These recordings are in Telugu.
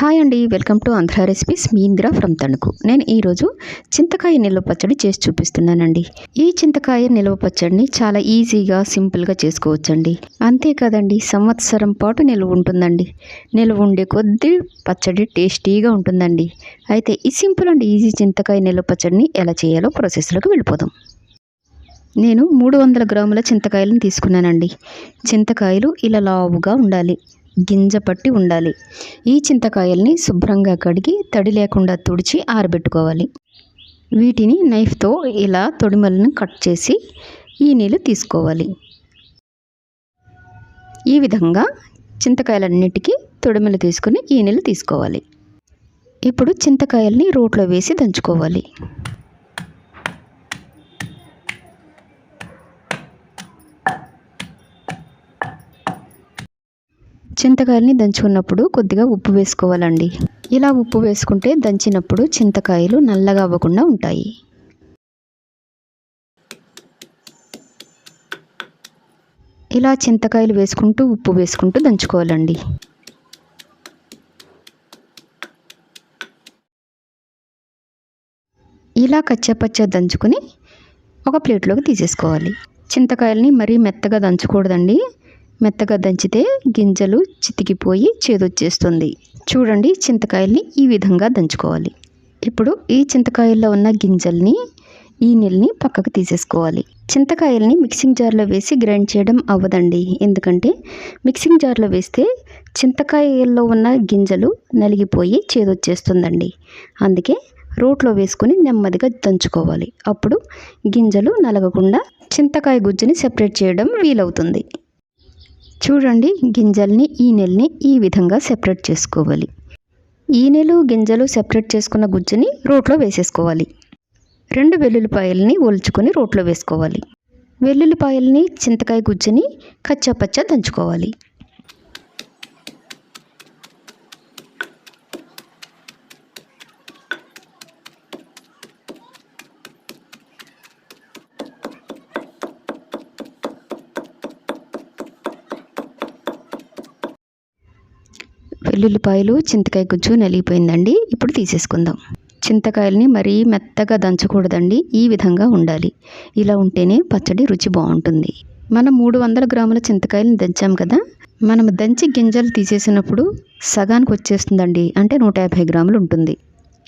హాయ్ అండి వెల్కమ్ టు ఆంధ్ర రెసిపీస్. మీ ఇందిరా ఫ్రమ్ తణుకు. నేను ఈరోజు చింతకాయ నిల్వ పచ్చడి చేసి చూపిస్తున్నానండి. ఈ చింతకాయ నిల్వ పచ్చడిని చాలా ఈజీగా సింపుల్గా చేసుకోవచ్చండి. అంతేకాదండి సంవత్సరం పాటు నిల్వ ఉంటుందండి. నిల్వ ఉండే కొద్దీ పచ్చడి టేస్టీగా ఉంటుందండి. అయితే ఈ సింపుల్ అండ్ ఈజీ చింతకాయ నిల్వ పచ్చడిని ఎలా చేయాలో ప్రాసెస్లోకి వెళ్ళిపోదాం. నేను మూడు వందల గ్రాముల చింతకాయలను తీసుకున్నానండి. చింతకాయలు ఇలా లావుగా ఉండాలి. గింజ పట్టి ఉండాలి. ఈ చింతకాయల్ని శుభ్రంగా కడిగి తడి లేకుండా తుడిచి ఆరబెట్టుకోవాలి. వీటిని నైఫ్తో ఇలా తొడిమలను కట్ చేసి ఈ నీళ్ళు తీసుకోవాలి. ఈ విధంగా చింతకాయలన్నిటికీ తొడిమలు తీసుకుని ఈ నీళ్ళు తీసుకోవాలి. ఇప్పుడు చింతకాయల్ని రోట్లో వేసి దంచుకోవాలి. చింతకాయల్ని దంచుకున్నప్పుడు కొద్దిగా ఉప్పు వేసుకోవాలండి. ఇలా ఉప్పు వేసుకుంటే దంచినప్పుడు చింతకాయలు నల్లగా అవ్వకుండా ఉంటాయి. ఇలా చింతకాయలు వేసుకుంటూ ఉప్పు వేసుకుంటూ దంచుకోవాలండి. ఇలా కచ్చపచ్చ దంచుకొని ఒక ప్లేట్లోకి తీసేసుకోవాలి. చింతకాయల్ని మరీ మెత్తగా దంచకూడదండి. మెత్తగా దంచితే గింజలు చితికిపోయి చేదొచ్చేస్తుంది. చూడండి చింతకాయల్ని ఈ విధంగా దంచుకోవాలి. ఇప్పుడు ఈ చింతకాయల్లో ఉన్న గింజల్ని ఈ నీళ్ళని పక్కకు తీసేసుకోవాలి. చింతకాయల్ని మిక్సింగ్ జార్లో వేసి గ్రైండ్ చేయడం అవ్వదండి. ఎందుకంటే మిక్సింగ్ జార్లో వేస్తే చింతకాయల్లో ఉన్న గింజలు నలిగిపోయి చేదొచ్చేస్తుందండి. అందుకే రోట్లో వేసుకొని నెమ్మదిగా దంచుకోవాలి. అప్పుడు గింజలు నలగకుండా చింతకాయ గుజ్జుని సెపరేట్ చేయడం వీలవుతుంది. చూడండి గింజల్ని ఈ నెలని ఈ విధంగా సెపరేట్ చేసుకోవాలి. ఈ నెలు గింజలు సెపరేట్ చేసుకున్న గుజ్జుని రోట్లో వేసేసుకోవాలి. రెండు వెల్లుల్లిపాయల్ని ఒలుచుకొని రోట్లో వేసుకోవాలి. వెల్లుల్లిపాయల్ని చింతకాయ గుజ్జుని కచ్చాపచ్చ దంచుకోవాలి. వెల్లుల్లిపాయలు చింతకాయ గుజ్జు నలిగిపోయిందండి. ఇప్పుడు తీసేసుకుందాం. చింతకాయల్ని మరీ మెత్తగా దంచకూడదండి. ఈ విధంగా ఉండాలి. ఇలా ఉంటేనే పచ్చడి రుచి బాగుంటుంది. మనం మూడు వందల గ్రాముల చింతకాయలను దంచాం కదా. మనం దంచి గింజలు తీసేసినప్పుడు సగానికి వచ్చేస్తుందండి. అంటే నూట యాభై గ్రాములు ఉంటుంది.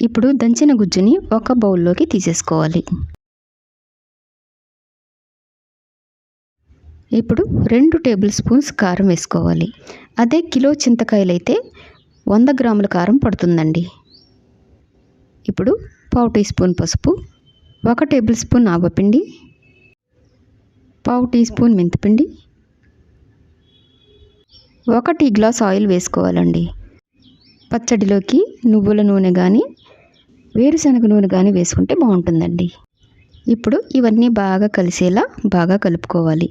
ఇప్పుడు దంచిన గుజ్జుని ఒక బౌల్లోకి తీసేసుకోవాలి. ఇప్పుడు రెండు టేబుల్ స్పూన్స్ కారం వేసుకోవాలి. అదే కిలో చింతకాయలు అయితే వంద గ్రాముల కారం పడుతుందండి. ఇప్పుడు పావు టీ స్పూన్ పసుపు ఒక టేబుల్ స్పూన్ ఆవపిండి పావు టీ స్పూన్ మెంతిపిండి ఒక టీ గ్లాస్ ఆయిల్ వేసుకోవాలండి. పచ్చడిలోకి నువ్వుల నూనె కానీ వేరుశనగ నూనె కానీ వేసుకుంటే బాగుంటుందండి. ఇప్పుడు ఇవన్నీ బాగా కలిసేలా బాగా కలుపుకోవాలి.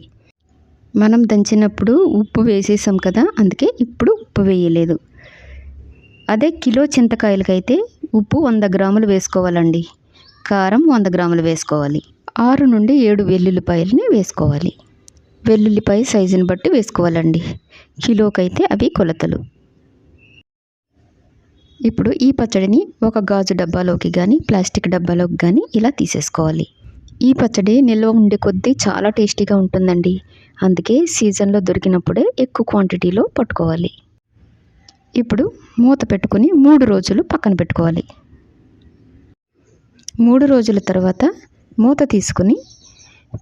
మనం దంచినప్పుడు ఉప్పు వేసేసాం కదా అందుకే ఇప్పుడు ఉప్పు వేయలేదు. అదే కిలో చింతకాయలకైతే ఉప్పు వంద గ్రాములు వేసుకోవాలండి. కారం వంద గ్రాములు వేసుకోవాలి. ఆరు నుండి ఏడు వెల్లుల్లిపాయలని వేసుకోవాలి. వెల్లుల్లిపాయ సైజుని బట్టి వేసుకోవాలండి. కిలోకైతే అవి కొలతలు. ఇప్పుడు ఈ పచ్చడిని ఒక గాజు డబ్బాలోకి కానీ ప్లాస్టిక్ డబ్బాలోకి కానీ ఇలా తీసేసుకోవాలి. ఈ పచ్చడి నిల్వ ఉండే కొద్దీ చాలా టేస్టీగా ఉంటుందండి. అందుకే సీజన్లో దొరికినప్పుడే ఎక్కువ క్వాంటిటీలో పట్టుకోవాలి. ఇప్పుడు మూత పెట్టుకుని మూడు రోజులు పక్కన పెట్టుకోవాలి. మూడు రోజుల తర్వాత మూత తీసుకుని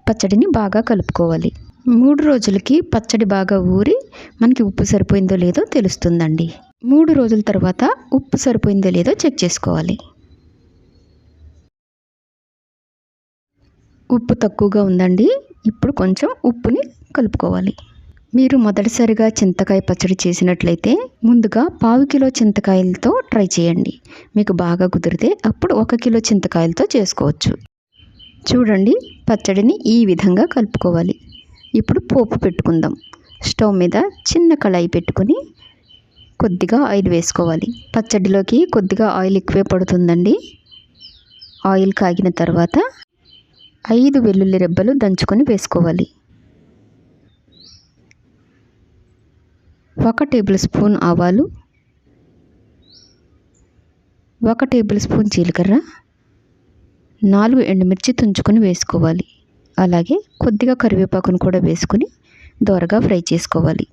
పచ్చడిని బాగా కలుపుకోవాలి. మూడు రోజులకి పచ్చడి బాగా ఊరి మనకి ఉప్పు సరిపోయిందో లేదో తెలుస్తుందండి. మూడు రోజుల తర్వాత ఉప్పు సరిపోయిందో లేదో చెక్ చేసుకోవాలి. ఉప్పు తక్కువగా ఉందండి. ఇప్పుడు కొంచెం ఉప్పుని కలుపుకోవాలి. మీరు మొదటిసారిగా చింతకాయ పచ్చడి చేసినట్లయితే ముందుగా పావు కిలో చింతకాయలతో ట్రై చేయండి. మీకు బాగా కుదిరితే అప్పుడు ఒక కిలో చింతకాయలతో చేసుకోవచ్చు. చూడండి పచ్చడిని ఈ విధంగా కలుపుకోవాలి. ఇప్పుడు పోపు పెట్టుకుందాం. స్టవ్ మీద చిన్న కళాయి పెట్టుకుని కొద్దిగా ఆయిల్ వేసుకోవాలి. పచ్చడిలోకి కొద్దిగా ఆయిల్ ఎక్కువే పడుతుందండి. ఆయిల్ కాగిన తర్వాత ఐదు వెల్లుల్లి రెబ్బలు దంచుకొని వేసుకోవాలి. ఒక టేబుల్ స్పూన్ ఆవాలు ఒక టేబుల్ స్పూన్ జీలకర్ర నాలుగు ఎండుమిర్చి తుంచుకొని వేసుకోవాలి. అలాగే కొద్దిగా కరివేపాకును కూడా వేసుకొని దోరగా ఫ్రై చేసుకోవాలి.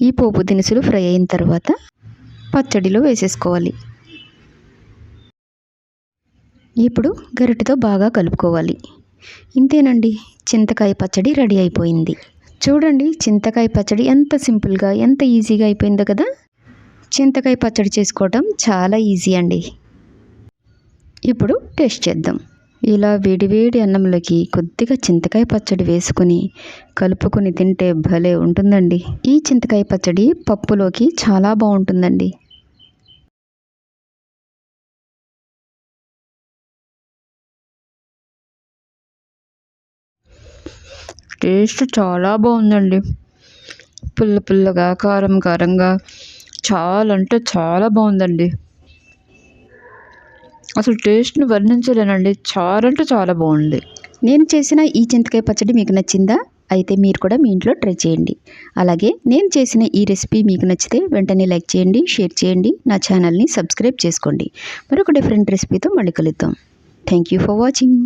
ఈ పోపు దినుసులు ఫ్రై అయిన తర్వాత పచ్చడిలో వేసేసుకోవాలి. ఇప్పుడు గరిటెతో బాగా కలుపుకోవాలి. ఇంతేనండి చింతకాయ పచ్చడి రెడీ అయిపోయింది. చూడండి చింతకాయ పచ్చడి ఎంత సింపుల్గా ఎంత ఈజీగా అయిపోయిందో కదా? చింతకాయ పచ్చడి చేసుకోవటం చాలా ఈజీ అండి. ఇప్పుడు టేస్ట్ చేద్దాం. ఇలా వేడివేడి అన్నంలోకి కొద్దిగా చింతకాయ పచ్చడి వేసుకుని కలుపుకొని తింటే భలే ఉంటుందండి. ఈ చింతకాయ పచ్చడి పప్పులోకి చాలా బాగుంటుందండి. టేస్ట్ చాలా బాగుందండి. పుల్ల పుల్లగా కారం కారంగా చాలా అంటే చాలా బాగుందండి. అసలు టేస్ట్ని వర్ణించలేనండి. చాలా అంటే చాలా బాగుంది. నేను చేసిన ఈ చింతకాయ పచ్చడి మీకు నచ్చిందా? అయితే మీరు కూడా మీ ఇంట్లో ట్రై చేయండి. అలాగే నేను చేసిన ఈ రెసిపీ మీకు నచ్చితే వెంటనే లైక్ చేయండి షేర్ చేయండి నా ఛానల్ని సబ్స్క్రైబ్ చేసుకోండి. మరొక డిఫరెంట్ రెసిపీతో మళ్ళీ కలుద్దాం. Thank you for watching